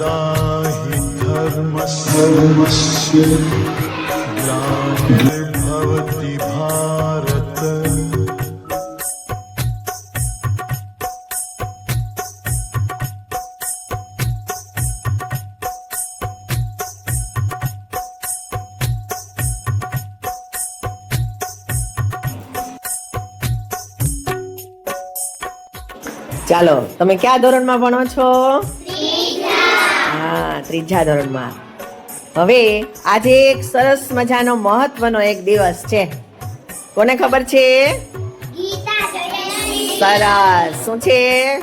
यदा हि धर्मस्य ग्लानिर्भवति भारत ચાલો તમે કયા ધોરણમાં ભણો છો હા ત્રીજા ધોરણમાં. હવે આજે એક સરસ મજાનો મહત્વનો એક દિવસ છે. કોને ખબર છે? સરસ. શું છે?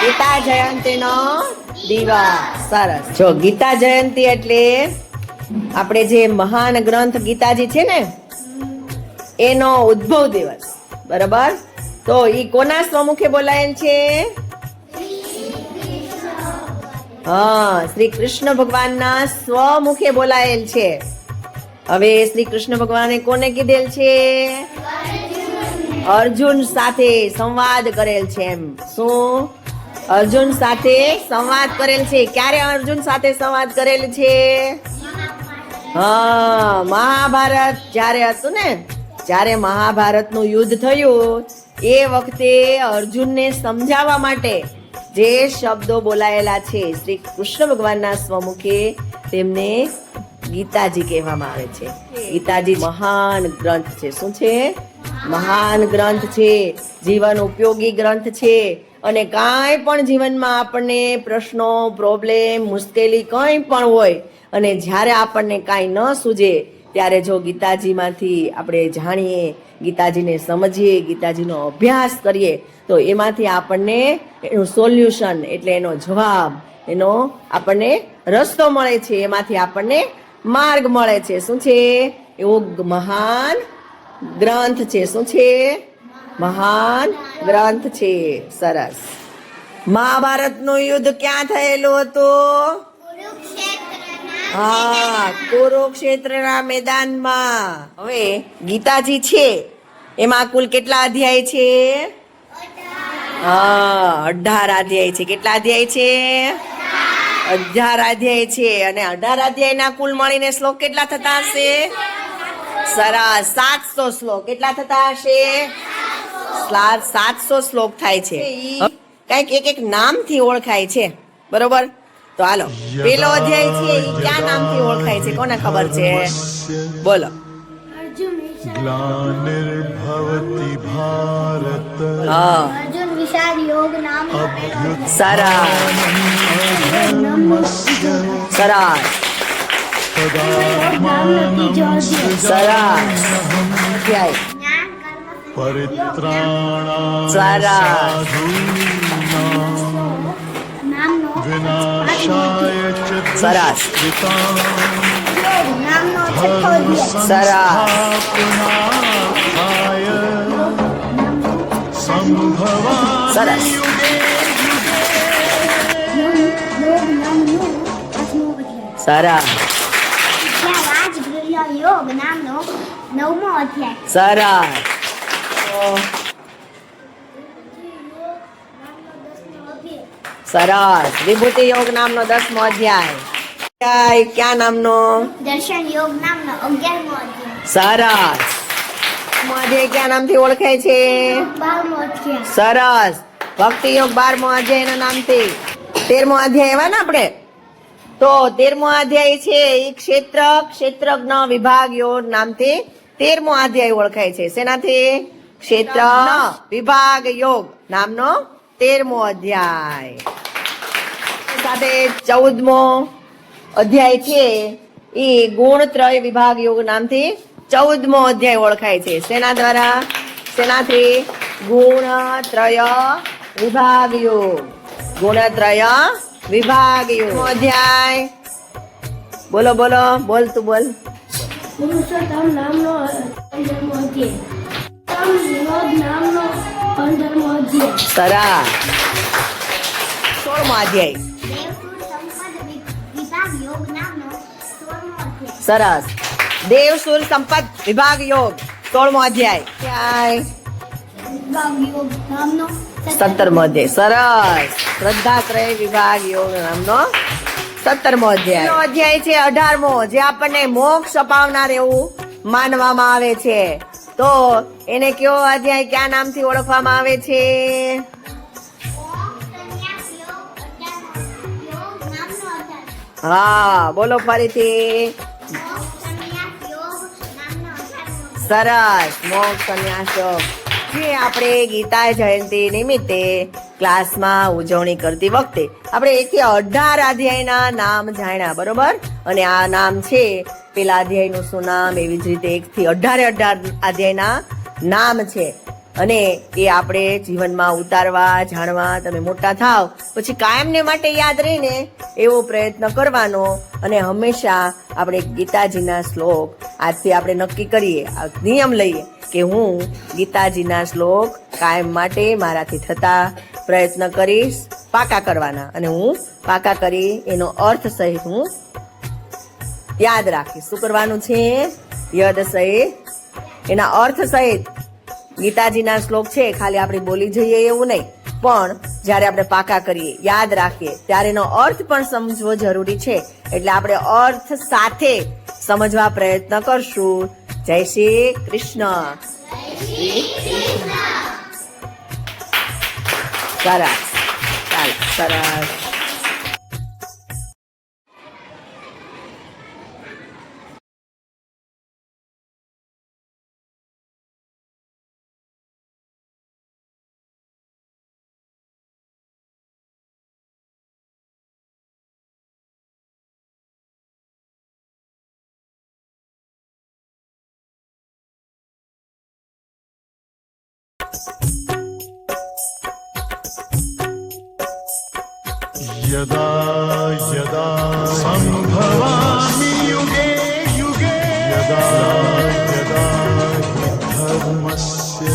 ગીતા. જયંતીનો દિવસ. સરસ. જો ગીતા જયંતી એટલે આપણે જે મહાન ગ્રંથ ગીતાજી છે ને એનો ઉદ્ભવ દિવસ. બરાબર? તો ઈ કોના સ્વમુખે બોલાયેલ છે? હા શ્રી કૃષ્ણ ભગવાનના સ્વમુખે બોલાયેલ છે. હવે શ્રી કૃષ્ણ ભગવાને કોને કીધેલ છે? અર્જુન સાથે સંવાદ કરેલ છે એમ. શું? અર્જુન સાથે સંવાદ કરેલ છે. ક્યારે અર્જુન સાથે સંવાદ કરેલ છે? હા, મહાભારત જ્યારે હતું ને, જ્યારે મહાભારતનું યુદ્ધ થયું, એ વખતે અર્જુનને સમજાવવા માટે જે શબ્દો બોલાયેલા છે, શ્રી કૃષ્ણ ભગવાનના સ્વમુખે તેમને ગીતાજી કહેવામાં આવે છે. ગીતાજી મહાન ગ્રંથ છે. શું છે? મહાન ગ્રંથ છે. જીવન ઉપયોગી ગ્રંથ છે. અને કાંઈ પણ જીવનમાં આપણને પ્રશ્નો પ્રોબ્લેમ મુશ્કેલી કંઈ પણ હોય અને જ્યારે આપણને કાંઈ ન સૂજે, ત્યારે જો ગીતાજીમાંથી આપણે જાણીએ, ગીતાજીને સમજીએ, ગીતાજીનો અભ્યાસ કરીએ તો એમાંથી આપણને એનું સોલ્યુશન, એટલે એનો જવાબ, એનો આપણને રસ્તો મળે છે. એમાંથી આપણને માર્ગ મળે છે. શું છે? એવો મહાન ગ્રંથ છે. શું છે? મહાન ગ્રંથ છે. સરસ. મહાભારતનું યુદ્ધ ક્યાં થયેલું હતું? હા, કુરુક્ષેત્રના મેદાનમાં. હવે ગીતાજી છે. એમાં કુલ કેટલા અધ્યાય છે? હા અઢાર અધ્યાય છે. કેટલા અધ્યાય છે? અઢાર અધ્યાય છે. અને અઢાર અધ્યાયના કુલ મળીને શ્લોક કેટલા થતા હશે? સરસ. સાતસો શ્લોક. કેટલા થતા હશે? સાતસો શ્લોક થાય છે. કંઈક એક એક નામથી ઓળખાય છે. બરોબર? તો હાલો. પેલો અધ્યાય છે એ ક્યાં નામથી ઓળખાય છે? કોને ખબર છે? બોલો. ગ્લાનિર્ભવતિ ભારત. હા. વિશાળ યોગ નામ સરસ સરસ સરસ પરિત્રાણ સરસ વિનાશાય સરસ સરસ સરસ સરસ યોગ નામનો નવમો અધ્યાય સરસ સરસ વિભૂતિ યોગ નામનો દસમો અધ્યાય. અધ્યાય ક્યાં નામનો? દર્શન યોગ નામનો અગિયારમો અધ્યાય. સરસ અધ્યાય ક્યાં નામથી ઓળખાય છે? સરસ ભક્તિ યોગ બારમો અધ્યાય નામથી. તેરમો અધ્યાય એવા ને આપણે? તો તેરમો અધ્યાય છે એ ક્ષેત્ર, ક્ષેત્રજ્ઞ વિભાગ યોગ નામથી તેરમો અધ્યાય ઓળખાય છે. શેનાથી? ક્ષેત્ર, વિભાગ યોગ નામનો તેરમો અધ્યાય. સાથે ચૌદમો અધ્યાય છે એ ગુણત્રય વિભાગ યોગ નામથી ચૌદમો અધ્યાય ઓળખાય છે. શેના દ્વારા? શેનાથી? ગુણત્રય વિભાગ યોગ ગુણત્રય વિભાગ્યો અધ્યાય. બોલો બોલો. બોલ તું બોલ. પુરુષોત્તમ નામનો પંદરમો અધ્યાય. યોગ નામનો પંદરમો અધ્યાય. સરસ. સોળમો અધ્યાય. સંપદ સરસ દેવસુર સંપત વિભાગ યોગ સોળમો અધ્યાય. અધ્યાય વિભાગ યોગ નામનો સત્તરમો અધ્યાય સરસ. શ્રદ્ધાશ્રય વિભાગ યોગ નામનો સત્તરમો અધ્યાય અધ્યાય છે અઢારમો, જે આપણને મોક્ષ અપાવનાર એવું માનવામાં આવે છે. તો એને કયો અધ્યાય ક્યાં નામથી ઓળખવામાં આવે છે? હા, બોલો ફરીથી. સરસ. મોક્ષ સંન્યાસ યોગ. જે આપણે ગીતા જયંતિ નિમિત્તે ક્લાસમાં ઉજવણી કરતી વખતે આપણે એકથી અઢાર અધ્યાયના નામ જાણ્યા, બરોબર? અને આ નામ છે, પેલા અધ્યાયનું શું નામ? એવી જ રીતે એકથી અઢારે અઢાર અધ્યાયના નામ છે. અને એ આપણે જીવનમાં ઉતારવા, જાણવા, તમે મોટા થાવ, પછી કાયમને માટે યાદ રહીને એવો પ્રયત્ન કરવાનો અને હંમેશા આપણે ગીતાજીના શ્લોક આજથી આપણે નક્કી કરીએ નિયમ લઈએ કે હું ગીતાજીના શ્લોક કાયમ માટે મારાથી થતા પ્રયત્ન કરીશ, પાકા કરવાના. અને હું પાકા કરી એનો અર્થ સહિત હું યાદ રાખીશ. શું કરવાનું છે? યદ સહિત. એના અર્થ સહિત ગીતાજીના શ્લોક છે ખાલી આપણે બોલી જઈએ એવું નહીં. પણ જ્યારે આપણે પાકા કરીએ યાદ રાખીએ ત્યારે એનો અર્થ પણ સમજવો જરૂરી છે. એટલે આપણે અર્થ સાથે સમજવા પ્રયત્ન કરશું. જય શ્રી કૃષ્ણ. સરસ ચાલ સરસ यदा यदा सम्भवामि युगे युगे यदा यदा धर्मस्य